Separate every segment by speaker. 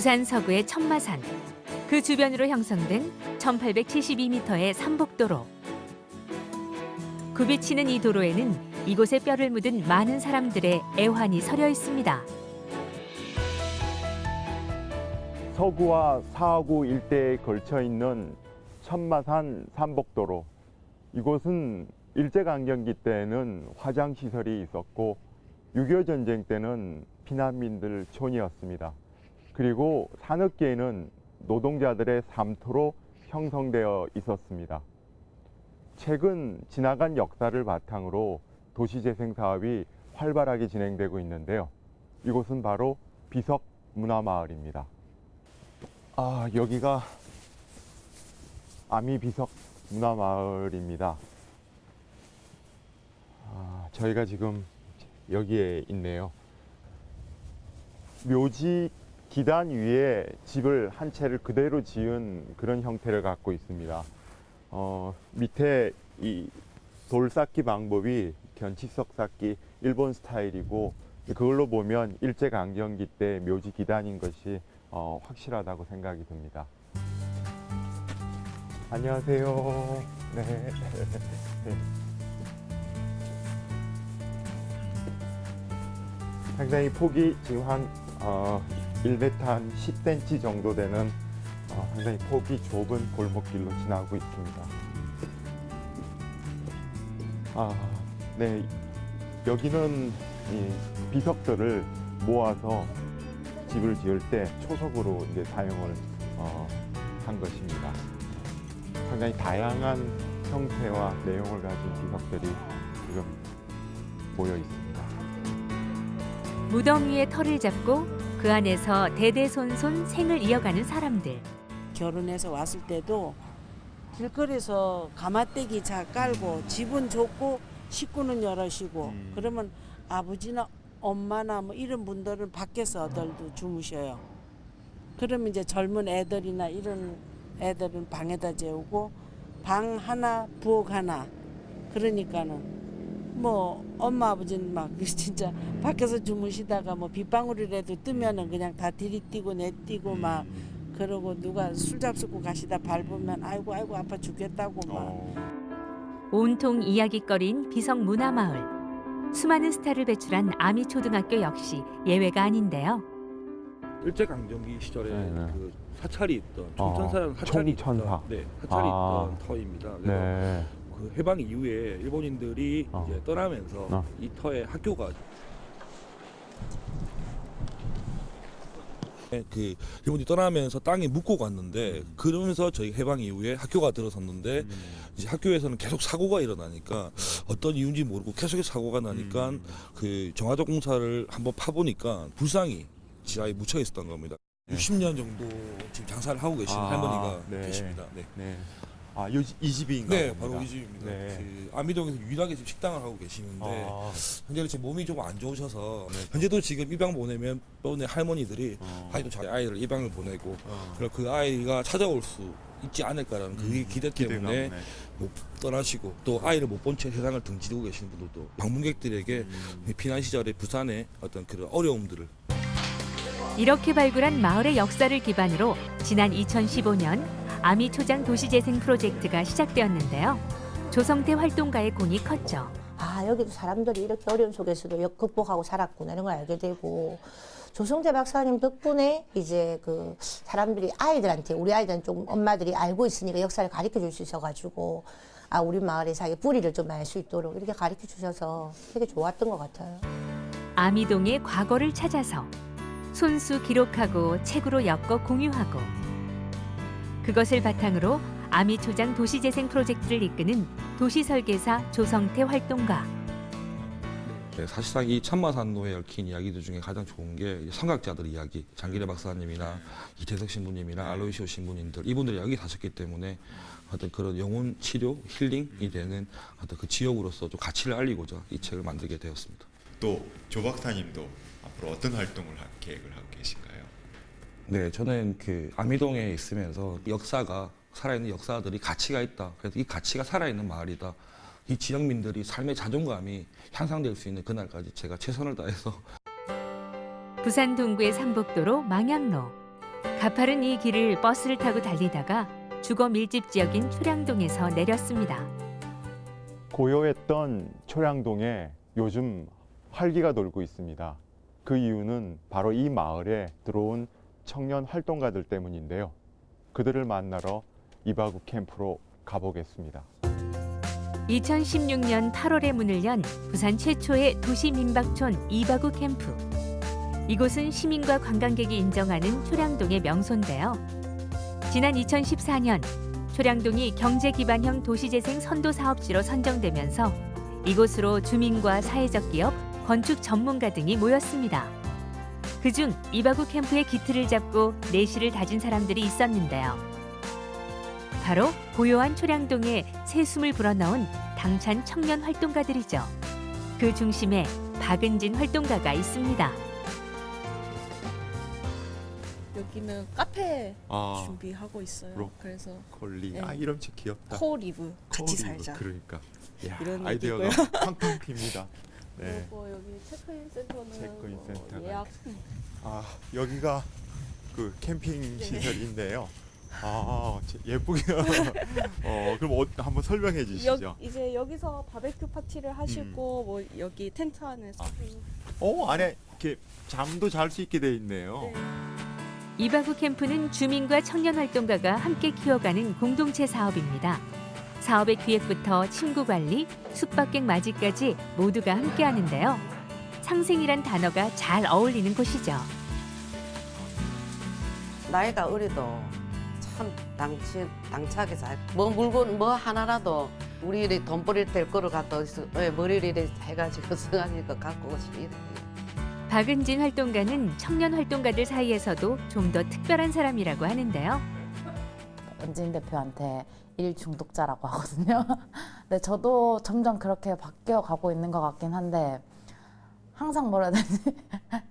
Speaker 1: 부산 서구의 천마산, 그 주변으로 형성된 1872m의 삼복도로. 굽이치는 이 도로에는 이곳에 뼈를 묻은 많은 사람들의 애환이 서려 있습니다.
Speaker 2: 서구와 사하구 일대에 걸쳐 있는 천마산 삼복도로 이곳은 일제강점기 때는 화장시설이 있었고 6.25 전쟁 때는 피난민들 촌이었습니다. 그리고 산업계에는 노동자들의 삶터로 형성되어 있었습니다. 최근 지나간 역사를 바탕으로 도시재생 사업이 활발하게 진행되고 있는데요. 이곳은 바로 비석 문화마을입니다. 아, 여기가 아미 비석 문화마을입니다. 아, 저희가 지금 여기에 있네요. 묘지 기단 위에 집을 한 채를 그대로 지은 그런 형태를 갖고 있습니다. 어, 밑에 이 돌쌓기 방법이 견치석 쌓기 일본 스타일이고 그걸로 보면 일제강점기 때 묘지 기단인 것이 어, 확실하다고 생각이 듭니다. 안녕하세요. 네. 네. 상당히 폭이 지금 한 어, 1m 한 10cm 정도 되는 어, 상당히 폭이 좁은 골목길로 지나고 있습니다. 아, 네. 여기는 이 비석들을 모아서 집을 지을 때 초석으로 이제 사용을 어, 한 것입니다. 상당히 다양한 형태와 내용을 가진 비석들이 지금 모여 있습니다.
Speaker 1: 무덤 위에 털을 잡고 그 안에서 대대손손 생을 이어가는 사람들.
Speaker 3: 결혼해서 왔을 때도 길거리에서 가마떼기 자 깔고 집은 좁고 식구는 여럿이고
Speaker 2: 음.
Speaker 3: 그러면 아버지나 엄마나 뭐 이런 분들은 밖에서들도 주무셔요. 그러면 이제 젊은 애들이나 이런 애들은 방에다 재우고 방 하나 부엌 하나 그러니까는 뭐 엄마 아버지는 막 진짜 밖에서 주무시다가 뭐 빗방울이라도 뜨면은 그냥 다 들이뛰고 내뛰고 막 그러고 누가 술 잡수고 가시다 밟으면 아이고 아이고 아파 죽겠다고 막
Speaker 2: 어,
Speaker 1: 온통 이야기거리인 비석 문화마을. 수많은 스타를 배출한 아미 초등학교 역시 예외가 아닌데요.
Speaker 4: 일제 강점기 시절에
Speaker 2: 네, 네.
Speaker 4: 그 사찰이 있던
Speaker 2: 어,
Speaker 4: 총천사라는 사찰이
Speaker 2: 총천사.
Speaker 4: 있던 네 사찰이
Speaker 2: 아.
Speaker 4: 있던 터입니다. 그래서
Speaker 2: 네.
Speaker 4: 그 해방 이후에 일본인들이
Speaker 2: 어.
Speaker 4: 이제 떠나면서
Speaker 2: 어.
Speaker 4: 이 터에 학교가 네, 그 일본이 떠나면서 땅에 묻고 갔는데 그러면서 저희 해방 이후에 학교가 들어섰는데 이제 학교에서는 계속 사고가 일어나니까 어떤 이유인지 모르고 계속 사고가 나니까 그 정화조 공사를 한번 파보니까 불상이 지하에 묻혀 있었던 겁니다.
Speaker 2: 네.
Speaker 4: 60년 정도 지금 장사를 하고 계시는
Speaker 2: 아,
Speaker 4: 할머니가
Speaker 2: 네.
Speaker 4: 계십니다. 네.
Speaker 2: 네. 아, 요, 이 집인가
Speaker 4: 네,
Speaker 2: 봅니다.
Speaker 4: 바로 이 집입니다.
Speaker 2: 네.
Speaker 4: 그 아미동에서 유일하게 지금 식당을 하고 계시는데
Speaker 2: 아,
Speaker 4: 현재는 제 몸이 좀안 좋으셔서
Speaker 2: 네.
Speaker 4: 현재도 지금 입양 보내면 보내 할머니들이
Speaker 2: 어.
Speaker 4: 아이도 자기 아이를 입양을 보내고
Speaker 2: 어.
Speaker 4: 그리고 그 아이가 찾아올 수 있지 않을까라는 그
Speaker 2: 음,
Speaker 4: 기대
Speaker 2: 기대감,
Speaker 4: 때문에
Speaker 2: 네.
Speaker 4: 못 떠나시고 또 아이를 못 본 채 세상을 등지고 계시는 분들도 방문객들에게
Speaker 2: 음.
Speaker 4: 피난 시절에 부산의 어떤 그런 어려움들을
Speaker 1: 이렇게 발굴한 마을의 역사를 기반으로 지난 2015년 아미 초장 도시재생 프로젝트가 시작되었는데요. 조성태 활동가의 공이 컸죠.
Speaker 5: 아 여기도 사람들이 이렇게 어려움 속에서도 역- 극복하고 살았구나 이런 걸 알게 되고 조성재 박사님 덕분에 이제 그 사람들이 아이들한테 우리 아이들은 좀 엄마들이 알고 있으니까 역사를 가르쳐 줄 수 있어가지고 아 우리 마을에서 의 뿌리를 좀 알 수 있도록 이렇게 가르쳐 주셔서 되게 좋았던 것 같아요.
Speaker 1: 아미동의 과거를 찾아서 손수 기록하고 책으로 엮어 공유하고 그것을 바탕으로 아미 초장 도시재생 프로젝트를 이끄는 도시설계사 조성태 활동가.
Speaker 4: 네, 사실상 이 참마산로에 얽힌 이야기들 중에 가장 좋은 게이 성각자들 이야기, 장기래 박사님이나 이태석 신부님이나 알로이시오 신부님들 이분들이 여기 사셨기 때문에 어떤 그런 영혼 치료, 힐링이 되는 어떤 그 지역으로서 좀 가치를 알리고자 이 책을 만들게 되었습니다.
Speaker 6: 또 조 박사님도 앞으로 어떤 활동을 할 계획을 하고?
Speaker 4: 네, 저는 그 아미동에 있으면서 역사가 살아있는 역사들이 가치가 있다. 그래서 이 가치가 살아있는 마을이다. 이 지역민들이 삶의 자존감이 향상될 수 있는 그날까지 제가 최선을 다해서
Speaker 1: 부산 동구의 삼복도로 망향로. 가파른 이 길을 버스를 타고 달리다가 주거 밀집 지역인 초량동에서 내렸습니다.
Speaker 2: 고요했던 초량동에 요즘 활기가 돌고 있습니다. 그 이유는 바로 이 마을에 들어온 청년 활동가들 때문인데요. 그들을 만나러 이바구 캠프로 가보겠습니다.
Speaker 1: 2016년 8월에 문을 연 부산 최초의 도시 민박촌 이바구 캠프. 이곳은 시민과 관광객이 인정하는 초량동의 명소인데요. 지난 2014년 초량동이 경제 기반형 도시재생 선도 사업지로 선정되면서 이곳으로 주민과 사회적 기업, 건축 전문가 등이 모였습니다. 그중 이바구 캠프의 기틀을 잡고 내실을 다진 사람들이 있었는데요. 바로 고요한 초량동에 새 숨을 불어넣은 당찬 청년 활동가들이죠. 그 중심에 박은진 활동가가 있습니다.
Speaker 7: 여기는 카페
Speaker 2: 아,
Speaker 7: 준비하고 있어요.
Speaker 2: 그렇-
Speaker 7: 그래서
Speaker 2: 콜리.
Speaker 7: 네.
Speaker 2: 아, 이름 참 귀엽다.
Speaker 7: 코리브 같이. 살자.
Speaker 2: 그러니까. 야,
Speaker 7: 이런
Speaker 2: 아이디어가
Speaker 7: 얘기고요.
Speaker 2: 팡팡 핍니다. 네.
Speaker 7: 그리고 여기 체크인 센터는
Speaker 2: 체크인
Speaker 7: 뭐
Speaker 2: 센터가
Speaker 7: 예약
Speaker 2: 아, 여기가 그 캠핑 시설인데요. 아, 제- 예쁘게. 어, 그럼 어, 한번 설명해 주시죠.
Speaker 7: 여, 이제 여기서 바베큐 파티를 하시고 뭐 여기 텐트 안에서
Speaker 2: 음. 아. 어, 안에 이렇게 잠도 잘 수 있게 돼 있네요.
Speaker 7: 네.
Speaker 1: 이바구 캠프는 주민과 청년 활동가가 함께 키워가는 공동체 사업입니다. 사업의 기획부터 침구 관리, 숙박객 맞이까지 모두가 함께 하는데요. 상생이란 단어가 잘 어울리는 곳이죠.
Speaker 8: 나이가 어려도 참 당치, 당차게 잘. 뭐 물건 뭐 하나라도 우리 돈 버릴 때 거를 갖다 어디서 예, 머리를 해가지고 거 갖고 오시 이래.
Speaker 1: 박은진 활동가는 청년 활동가들 사이에서도 좀 더 특별한 사람이라고 하는데요.
Speaker 9: 은진 대표한테 일 중독자라고 하거든요. 근데 저도 점점 그렇게 바뀌어 가고 있는 것 같긴 한데 항상 뭐라 해야 되지?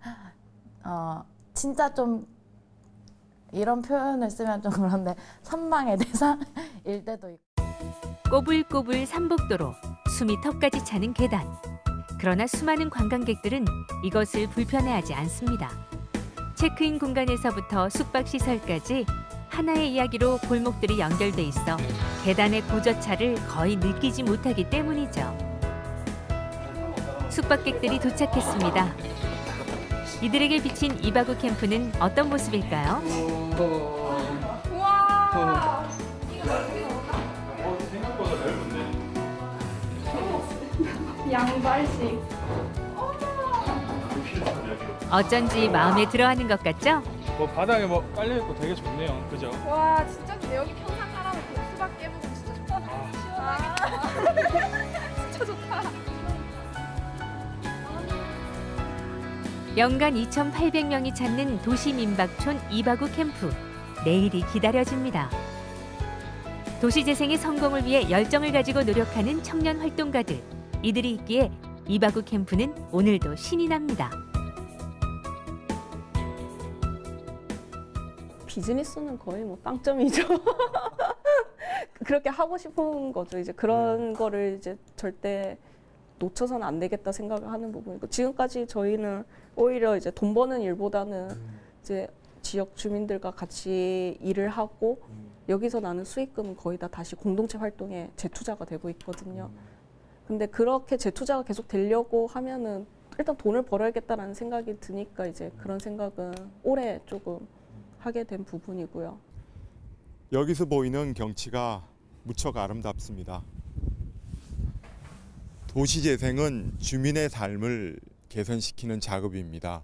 Speaker 9: 어, 진짜 좀 이런 표현을 쓰면 좀 그런데 선망의 대상일 때도 있고
Speaker 1: 꼬불꼬불 삼복도로 숨이 턱까지 차는 계단. 그러나 수많은 관광객들은 이것을 불편해하지 않습니다. 체크인 공간에서부터 숙박시설까지 하나의 이야기로 골목들이 연결돼 있어 계단의 고저차를 거의 느끼지 못하기 때문이죠. 숙박객들이 도착했습니다. 이들에게 비친 이바구 캠프는 어떤 모습일까요? 어쩐지 마음에 들어하는 것 같죠?
Speaker 10: 뭐 바닥에 뭐 깔려 있고 되게 좋네요. 그죠?
Speaker 11: 와 진짜 근데 여기 평상 사람은 그 수박 깨보면 진짜 좋다. 시원하게. 진짜 좋다.
Speaker 1: 연간 2,800명이 찾는 도시 민박촌 이바구 캠프. 내일이 기다려집니다. 도시 재생의 성공을 위해 열정을 가지고 노력하는 청년 활동가들. 이들이 있기에 이바구 캠프는 오늘도 신이 납니다.
Speaker 7: 비즈니스는 거의 뭐 빵점이죠. 그렇게 하고 싶은 거죠. 이제 그런 거를 이제 절대 놓쳐서는 안 되겠다 생각을 하는 부분이고 지금까지 저희는 오히려 이제 돈 버는 일보다는 이제 지역 주민들과 같이 일을 하고 여기서 나는 수익금은 거의 다 다시 공동체 활동에 재투자가 되고 있거든요. 근데 그렇게 재투자가 계속 되려고 하면은 일단 돈을 벌어야겠다라는 생각이 드니까 이제 그런 생각은 올해 조금 하게 된 부분이고요.
Speaker 2: 여기서 보이는 경치가 무척 아름답습니다. 도시재생은 주민의 삶을 개선시키는 작업입니다.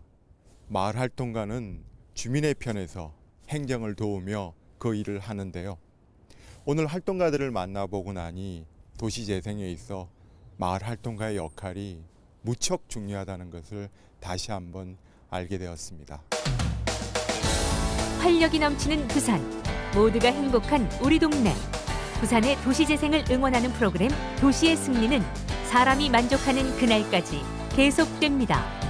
Speaker 2: 마을 활동가는 주민의 편에서 행정을 도우며 그 일을 하는데요. 오늘 활동가들을 만나보고 나니 도시재생에 있어 마을 활동가의 역할이 무척 중요하다는 것을 다시 한번 알게 되었습니다.
Speaker 1: 활력이 넘치는 부산. 모두가 행복한 우리 동네. 부산의 도시 재생을 응원하는 프로그램 도시의 승리는 사람이 만족하는 그날까지 계속됩니다.